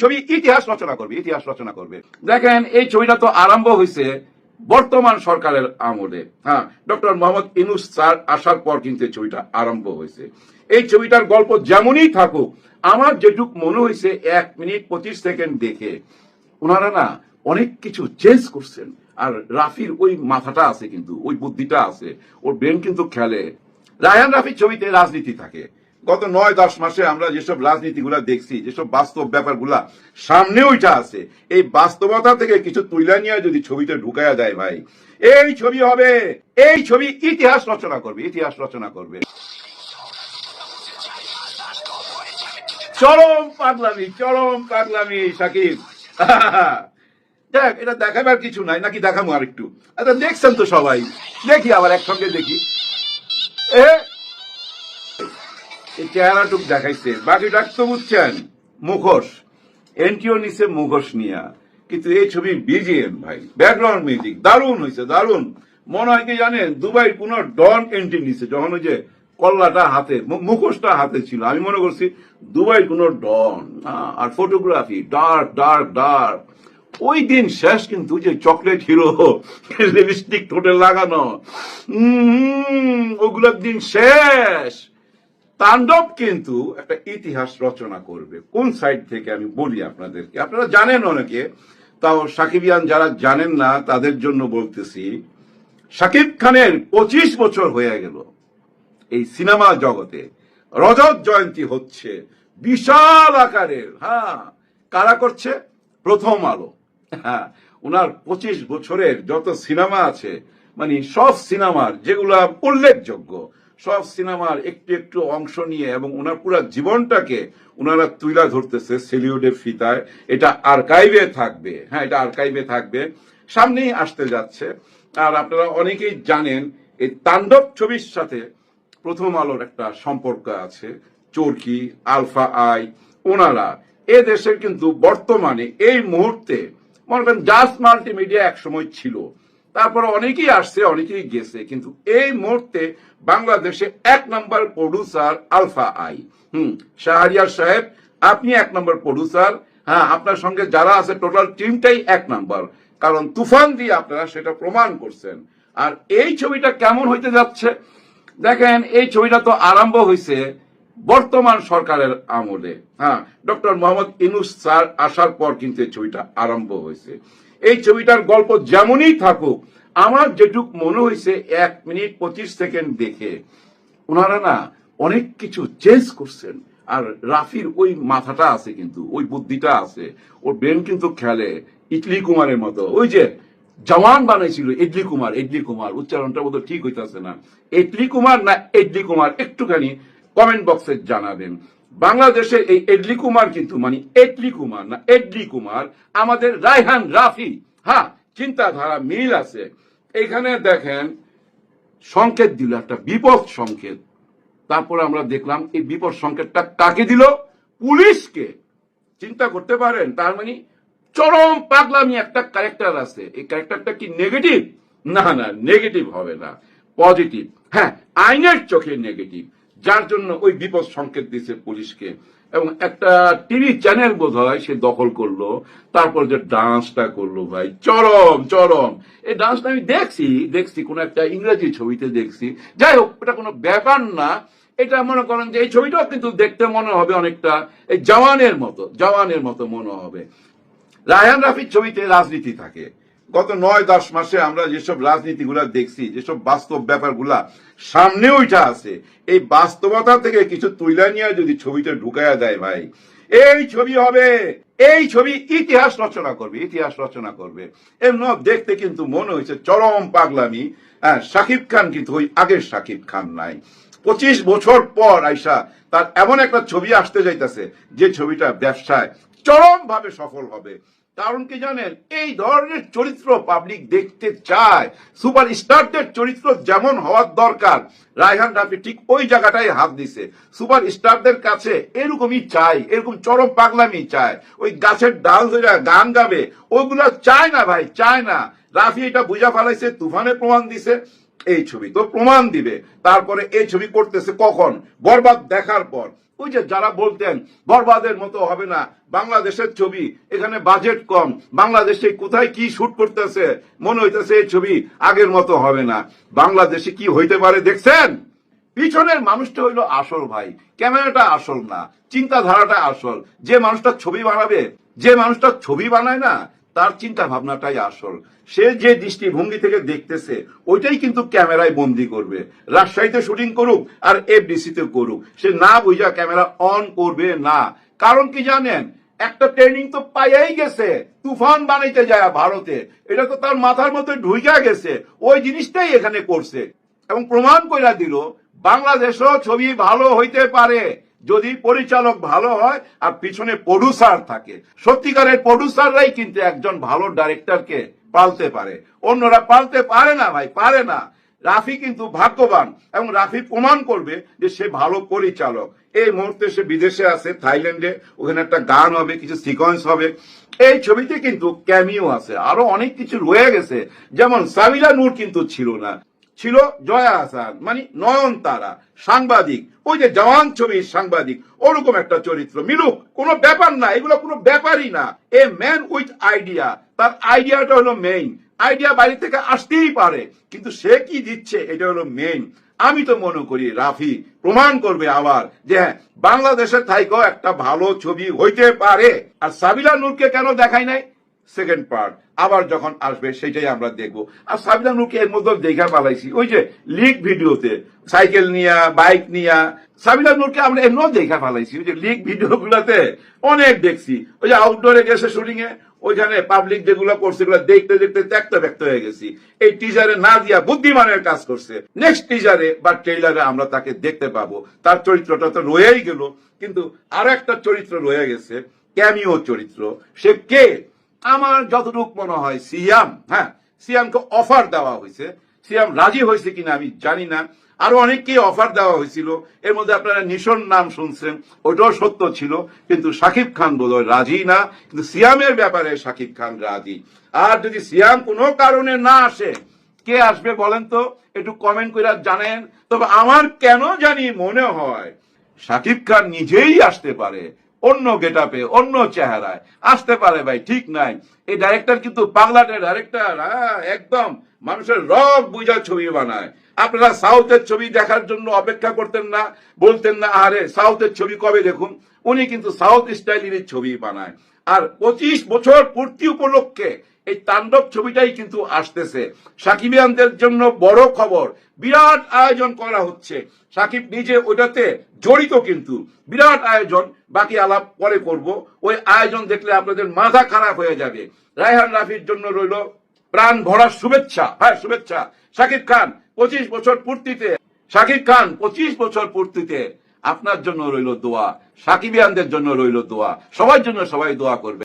ছবি ইতিহাস রচনা করবে, ইতিহাস রচনা করবে। দেখেন, এই ছবিটা তো আরম্ভ হয়েছে বর্তমান সরকারের আমলে। হ্যাঁ ডক্টর মোহাম্মদ ইনুস স্যার আসার পর কিন্তু এই ছবিটা আরম্ভ হয়েছে। এই ছবিটার গল্প যেমনই থাকুক, আমার যেটুক মনে হয়েছে, এক মিনিট পঁচিশ সেকেন্ড দেখে, ওনারা না অনেক কিছু চেঞ্জ করছেন। আর রাফির ওই মাথাটা আছে কিন্তু, ওই বুদ্ধিটা আছে, ওর ব্রেন কিন্তু খেলে। রায়ান রাফির ছবিতে রাজনীতি থাকে। গত নয় দশ মাসে আমরা যেসব রাজনীতিগুলা দেখছি, যেসব বাস্তব ব্যাপারগুলা সামনে ওইটা আছে, এই বাস্তবতা থেকে কিছু তুইলা নিয়ে যদি ছবিতে ঢুকায়া যায় ভাই, এই ছবি হবে, এই ছবি ইতিহাস রচনা করবে, ইতিহাস রচনা করবে। চরম পাগলামি চরম পাগলামি, সাকিব। দেখ, এটা দেখাবার কিছু নাই, নাকি দেখাবো আর একটু আচ্ছা দেখছেন তো সবাই, দেখি আবার একসঙ্গে দেখি। এ এই চেহারাটুক দেখাইছে। বাকিটা তো বুঝছেন মুখোশ। এন্টিও নিছে মুখোশ নিয়া। কিন্তু এই ছবির বিজিএম ভাই। ব্যাকগ্রাউন্ড মিউজিক দারুণ হয়েছে দারুণ। মনে হয় কি জানেন দুবাই কোন ডন এন্ট্রি নিছে যখন ওই যে কল্লাটা হাতে মুখোশটা হাতে ছিল। আমি মনে করছি দুবাই কোন ডন। আর ফটোগ্রাফি ডার্ক ডার্ক ডার্ক। ওই দিন শেষ কিন্তু যে চকলেট হিরো লিপস্টিক ঠোঁটে লাগানো। উম, ওগুলোর দিন শেষ। তাণ্ডব কিন্তু একটা ইতিহাস রচনা করবে। কোন সাইড থেকে আমি বলি আপনাদেরকে? আপনারা জানেন অনেকে, তাও সাকিবিয়ান যারা জানেন না, তাদের জন্য বলতেছি সাকিব খানের পঁচিশ বছর হয়ে গেল এই সিনেমা জগতে। রজত জয়ন্তী হচ্ছে বিশাল আকারের হ্যাঁ কারা করছে? প্রথম আলো হ্যাঁ ওনার পঁচিশ বছরের যত সিনেমা আছে মানে সব সিনেমার যেগুলা উল্লেখযোগ্য সব সিনেমার একটু একটু অংশ নিয়ে এবং ওনার পুরো জীবনটাকে ওনারা তুইলা ধরতেছে সেলিউডের ফিতায়। এটা আর্কাইভে থাকবে। হ্যাঁ এটা আর্কাইভে থাকবে। সামনেই আসতে যাচ্ছে। আর আপনারা অনেকেই জানেন, এই তাণ্ডব ছবির সাথে প্রথম আলোর একটা সম্পর্ক আছে। চরকি, আলফা আই, ওনারা। এ দেশের কিন্তু বর্তমানে এই মুহূর্তে মনে করেন জাস্ট মাল্টিমিডিয়া একসময় ছিল। তারপর অনেকেই আসছে, অনেকেই গেছে, কিন্তু এই মুহূর্তে বাংলাদেশে এক নম্বর প্রডিউসার আলফা আই হুম, শাহরিয়ার সাহেব, আপনি এক নম্বর প্রডিউসার হ্যাঁ আপনার সঙ্গে যারা আছে টোটাল টিমটাই এক নম্বর। কারণ তুফান দিয়ে আপনারা সেটা প্রমাণ করছেন। আর এই ছবিটা কেমন হইতে যাচ্ছে? দেখেন, এই ছবিটা তো আরম্ভ হয়েছে বর্তমান সরকারের আমলে। হ্যাঁ ডক্টর মোহাম্মদ ইনুস স্যার আসার পর কিন্তু এই ছবিটা আরম্ভ হয়েছে এই ছবিটার গল্প যেমনই থাকুক, আমার যেটুক মনে হয়েছে, এক মিনিট পঁচিশ সেকেন্ড দেখে। ওনারা না অনেক কিছু চেঞ্জ করছেন। আর রাফির ওই মাথাটা আছে কিন্তু, ওই বুদ্ধিটা আছে। ওর ব্রেন কিন্তু খেলে ইটলি কুমারের মতো। ওই যে জওয়ান বানাইছিল, ইডলি কুমার ইডলি কুমার উচ্চারণটা বোধ ঠিক হইতাছে না। ইডলি কুমার না ইডলি কুমার, একটুখানি কমেন্ট বক্সে জানাবেন। বাংলাদেশে এই এডলি কুমার কিন্তু মানে এডলি কুমার না, এডলি কুমার, আমাদের রায়হান রাফি। হ্যাঁ চিন্তাধারা মিল আছে। এখানে দেখেন, সংকেত দিল, একটা বিপদ সংকেত। তারপর আমরা দেখলাম, এই বিপদ সংকেতটা কাকে দিল? পুলিশকে। চিন্তা করতে পারেন, তার মানে চরম পাগলামি একটা ক্যারেক্টার আছে। এই ক্যারেক্টারটা কি নেগেটিভ? না না, নেগেটিভ হবে না, পজিটিভ। হ্যাঁ আইনের চোখে নেগেটিভ। যার জন্য ওই বিপদ সংকেত দিছে পুলিশকে। এবং একটা টিভি চ্যানেল বোধ হয় সে দখল করল, তারপর যে ডান্সটা করল ভাই, চরম চরম। এই ডান্সটা আমি দেখছি দেখছি, কোন একটা ইংরেজি ছবিতে দেখছি। যাই হোক, এটা কোনো ব্যাপার না। এটা মনে করেন যে এই ছবিটাও কিন্তু দেখতে মনে হবে অনেকটা, এই জওয়ানের মতো জওয়ানের মতো মনে হবে। রায়হান রাফির ছবিতে রাজনীতি থাকে। গত নয় দশ মাসে আমরা যেসব রাজনীতিগুলা দেখছি, যেসব বাস্তব ব্যাপারগুলা সামনে ওইটা আছে। এই বাস্তবতা থেকে কিছু তুইলা নিয়ে যদি ছবিতে ঢুকায়া দেয় ভাই, এই ছবি হবে, এই ছবি ইতিহাস রচনা করবে, ইতিহাস রচনা করবে। এমন দেখতে কিন্তু মনে হয়েছে চরম পাগলামি। হ্যাঁ শাকিব খান কিন্তু ওই আগের শাকিব খান নাই। পঁচিশ বছর পর আইসা তার এমন একটা ছবি আসতে যাইতেছে, যে ছবিটা ব্যবসায় চরম ভাবে সফল হবে। কারণ কি জানেন? এই ধরনের চরিত্র পাবলিক দেখতে চায়। সুপার স্টারদের চরিত্র যেমন হওয়ার দরকার। রায়হান রাফি ঠিক ওই জায়গাটাই হাত দিছে। সুপার স্টারদের কাছে এরকমই চাই, এরকম চরম পাগলামি চায়। ওই গাছের ডাল ধরে গান গাবে। ওগুলা চায় না ভাই, চায় না। রাফি এটা বুঝা ফেলাইছে তুফানে প্রমাণ দিছে। এই ছবি। তো প্রমাণ দিবে। তারপরে এই ছবি করতেছে কখন? বরবাদ দেখার পর। ওই যে যারা বলতেন, বরবাদের মতো হবে না, বাংলাদেশের ছবি, এখানে বাজেট কম, বাংলাদেশে কোথায় কি শুট করতেছে, মনে হইতেছে এই ছবি আগের মতো হবে না। বাংলাদেশে কি হইতে পারে দেখছেন? পিছনের মানুষটা হইল আসল ভাই। ক্যামেরাটা আসল না, চিন্তাধারাটা আসল। যে মানুষটা ছবি বানাবে, যে মানুষটা ছবি বানায় না তার চিন্তা ভাবনাটাই আসল। সে যে দৃষ্টিভঙ্গি থেকে দেখতেছে, ওইটাই কিন্তু ক্যামেরায় বন্দি করবে। রাজশাহীতে শুটিং করুক আর এফডিসিতে করুক, সে না বুঝা ক্যামেরা অন করবে না। কারণ কি জানেন? একটা ট্রেনিং তো পাইয়াই গেছে, তুফান বানাইতে যায় ভারতে। এটা তো তার মাথার মধ্যে ঢুইকা গেছে, ওই জিনিসটাই এখানে করছে। এবং প্রমাণ কইরা দিল, বাংলাদেশও ছবি ভালো হইতে পারে। যদি পরিচালক ভালো হয় আর পিছনে প্রডিউসার থাকে। সত্যিকারের প্রডিউসাররাই কিন্তু একজন ভালো ডাইরেক্টরকে পালতে পারে। অন্যরা পালতে পারে না ভাই, পারে না। রাফি কিন্তু ভাগ্যবান এবং রাফি প্রমাণ করবে যে সে ভালো পরিচালক। এই মুহূর্তে সে বিদেশে আছে, থাইল্যান্ডে। ওখানে একটা গান হবে, কিছু সিকোয়েন্স হবে। এই ছবিতে কিন্তু ক্যামিও আছে। আরও অনেক কিছু রয়ে গেছে। যেমন সাবিলা নূর কিন্তু ছিল না। ছিল জয়া হাসান মানে নয়ন তারা সাংবাদিক। ওই যে জওয়ান ছবির সাংবাদিক, ওরকম একটা চরিত্র। মিলুক, কোনো ব্যাপার না, এগুলো কোনো ব্যাপারই না। এ ম্যান উইথ আইডিয়া তার আইডিয়াটা হলো মেইন আইডিয়া বাড়ি থেকে আসতেই পারে, কিন্তু সে কি দিচ্ছে, এটা হলো মেইন আমি তো মনে করি, রাফি, প্রমাণ করবে আবার যে হ্যাঁ বাংলাদেশের থাইকেও একটা ভালো ছবি হইতে পারে। আর সাবিলা নূরকে কেন দেখাই নাই? সেকেন্ড পার্ট আবার যখন আসবে, সেটাই আমরা দেখব। আর সাবিনা নূরকে এর মধ্যে দেখা পালাইছি। ওই যে লিগ ভিডিওতে সাইকেল নিয়া বাইক নিয়া, সাবিনা নূরকে আমরা এমনও দেখা পালাইছি। ওই যে লিগ ভিডিও গুলাতে অনেক দেখছি। ওই যে আউটডোরে গেছে শুটিং এ ওইখানে পাবলিক যেগুলো করছে, এগুলো দেখতে দেখতে ত্যাক্ত ব্যক্ত হয়ে গেছি। এই টিজারে না দিয়া বুদ্ধিমানের কাজ করছে। নেক্সট টিজারে বা ট্রেইলারে আমরা তাকে দেখতে পাবো। তার চরিত্রটা তো রয়েই গেল। কিন্তু আর একটা চরিত্র রয়ে গেছে ক্যামিও চরিত্র। সে কে? আমার যতটুকু মনে হয় সিয়াম হ্যাঁ সিয়ামকে অফার দেওয়া হয়েছে। সিয়াম রাজি হয়েছে কিনা আমি জানি না। আরও অনেককেই অফার দেওয়া হয়েছিল। এর মধ্যে আপনারা নিশন নাম শুনছেন ওটাও সত্য ছিল। কিন্তু সাকিব খান বোধ রাজি না। কিন্তু সিয়ামের ব্যাপারে সাকিব খান রাজি। আর যদি সিয়াম কোনো কারণে না আসে, কে আসবে বলেন তো? একটু কমেন্ট করে জানেন। তবে আমার কেন জানি মনে হয়, সাকিব খান নিজেই আসতে পারে। অন্য গেটাপে, অন্য চেহারায়। আসতে পারে ভাই, ঠিক নাই। এই ডাইরেক্টর কিন্তু বাংলাদেশের ডাইরেক্টর একদম মানুষের রব বুঝা ছবি বানায়। আপনারা সাউথের ছবি দেখার জন্য অপেক্ষা করতেন না, বলতেন না, আরে সাউথের ছবি কবে দেখুন? উনি কিন্তু সাউথ স্টাইলের ছবি বানায়। আর পঁচিশ বছর পূর্তি উপলক্ষে এই তাণ্ডব ছবিটাই কিন্তু আসতেছে। সাকিবিয়ানদের জন্য বড় খবর। বিরাট আয়োজন করা হচ্ছে। সাকিব নিজে ওটাতে জড়িত কিন্তু। বিরাট আয়োজন, বাকি আলাপ পরে করব। ওই আয়োজন দেখলে আপনাদের মাথা খারাপ হয়ে যাবে। রায়হান রাফির জন্য রইল প্রাণ ভরা শুভেচ্ছা। হ্যাঁ শুভেচ্ছা। সাকিব খান, পঁচিশ বছর পূর্তিতে। সাকিব খান, পঁচিশ বছর পূর্তিতে। আপনার জন্য রইল দোয়া সাকিবিয়ানদের জন্য রইল দোয়া সবার জন্য সবাই দোয়া করবে।